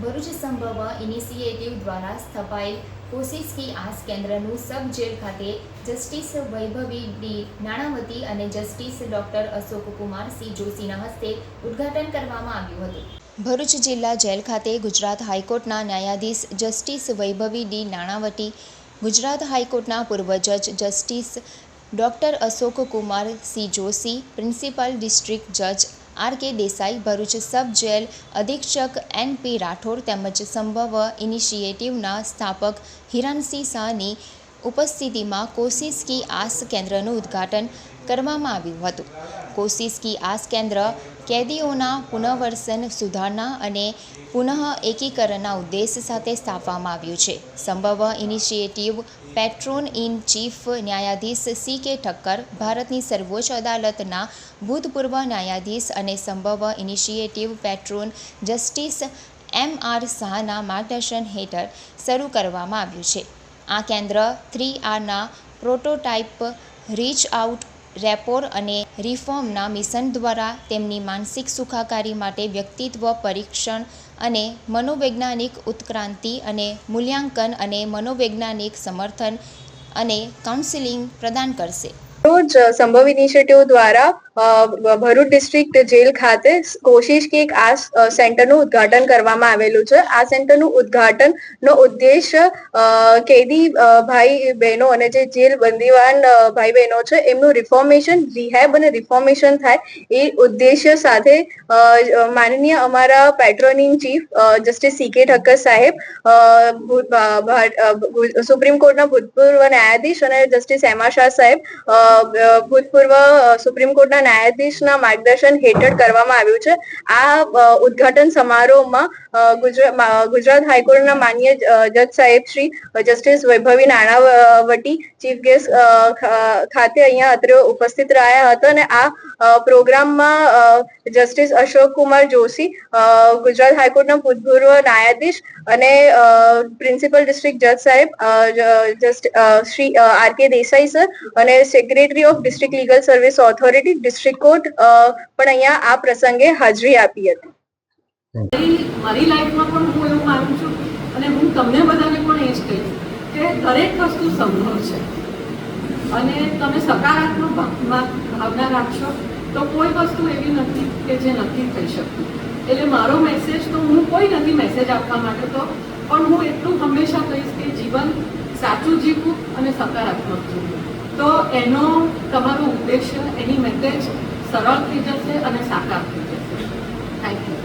ભરૂચ સંભવ ઇનિશિયેટિવ દ્વારા સ્થપાયેલ કોશિશ આસ કેન્દ્રનું સબ જેલ ખાતે જસ્ટિસ વૈભવી ડી નાણાવતી અને justice doctor Ashok Kumar C જોશીના હસ્તે ઉદ્ઘાટન કરવામાં આવ્યું હતું. ભરૂચ જિલ્લા જેલ ખાતે ગુજરાત હાઈકોર્ટના ન્યાયાધીશ જસ્ટિસ વૈભવી ડી નાણાવટી ગુજરાત હાઈકોર્ટના પૂર્વ જજ justice doctor Ashok Kumar C Joshi, principal district જજ આર કે દેસાઈ, ભરૂચ સબ જેલ અધિક્ષક એન પી રાઠોડ તેમજ સંભવ ઇનિશિયેટિવના સ્થાપક હિરાનસિંહ શાહની ઉપસ્થિતિમાં કોશિશ કી આસ કેન્દ્રનું ઉદ્ઘાટન કરવામાં આવ્યું હતું. કોશિશ કી આસ કેન્દ્ર કેદીઓના પુનર્વસન સુધારણા અને પુનઃ એકીકરણના ઉદ્દેશ સાથે સ્થાપવામાં આવ્યું છે. Sambhav initiative patron in chief ન્યાયાધીશ સી કે ઠક્કર ભારતની સર્વોચ્ચ અદાલતના ભૂતપૂર્વ ન્યાયાધીશ અને Sambhav initiative patron justice M R શાહના માર્ગદર્શન હેઠળ શરૂ કરવામાં આવ્યું છે. આ કેન્દ્ર થ્રી આરના પ્રોટોટાઇપ રીચ આઉટ રેપોર અને રિફોર્મના મિશન દ્વારા તેમની માનસિક સુખાકારી માટે વ્યક્તિત્વ પરીક્ષણ અને મનોવૈજ્ઞાનિક ઉત્ક્રાંતિ અને મૂલ્યાંકન અને મનોવૈજ્ઞાનિક સમર્થન અને કાઉન્સિલિંગ પ્રદાન કરશે. રોજ સંભવ ઇનિશિયેટિવ દ્વારા ભરૂચ ડિસ્ટ્રિક્ટ જેલ ખાતે કોશિશ કે એક આ સેન્ટરનું ઉદ્ઘાટન કરવામાં આવેલું છે. આ સેન્ટરનું ઉદ્ઘાટન નો ઉદ્દેશ કેદી ભાઈ બહેનો અને જે જેલ બંદીવાન ભાઈ બહેનો છે, એમનું રિફોર્મેશન રિહેબ અને રિફોર્મેશન થાય એ ઉદ્દેશ્ય સાથે માનનીય અમારા પેટ્રોનિંગ chief justice C K Thakkar સાહેબ સુપ્રીમ કોર્ટના ભૂતપૂર્વ ન્યાયાધીશ અને જસ્ટિસ એમા શાહ સાહેબ ભૂતપૂર્વ સુપ્રીમ કોર્ટના ન્યાયાધીશના માર્ગદર્શન હેઠળ કરવામાં આવ્યું છે. આ ઉદઘાટન સમારોહમાં ગુજરાત હાઈકોર્ટના માન્ય જજ સાહેબ શ્રી જસ્ટિસ વૈભવી નાણાવટી, ચીફ ગેસ્ટ ખાતે અહીંયા અત્રે ઉપસ્થિત રહ્યા હતા અને આ પ્રોગ્રામમાં જસ્ટિસ અશોક કુમાર જોશી ગુજરાત હાઈકોર્ટના ભૂતપૂર્વ ન્યાયાધીશ અને પ્રિન્સિપલ ડિસ્ટ્રિક્ટ જજ સાહેબ Shri R K Desai sir અને secretary of district legal service authority district court પણ અહીંયા આ પ્રસંગે હાજરી આપી હતી. મારી લાઈફમાં પણ હું એવું માનું છું અને હું તમને બધાને પણ એ જ કહીશ કે દરેક વસ્તુ સંભવ છે. અને તમે સકારાત્મક ભાવના રાખશો, તો કોઈ વસ્તુ એવી નથી કે જે નથી થઈ શકતી. એટલે મારો મેસેજ તો હું કોઈ નથી મેસેજ આપવા માટે તો, પણ હું એટલું હંમેશા કહીશ કે જીવન સાચું જીવવું અને સકારાત્મક જીવવું. તો એનો તમારો ઉદ્દેશ્ય, એની મેસેજ સરળ થઈ જશે અને સાકાર થઈ જશે. Thank you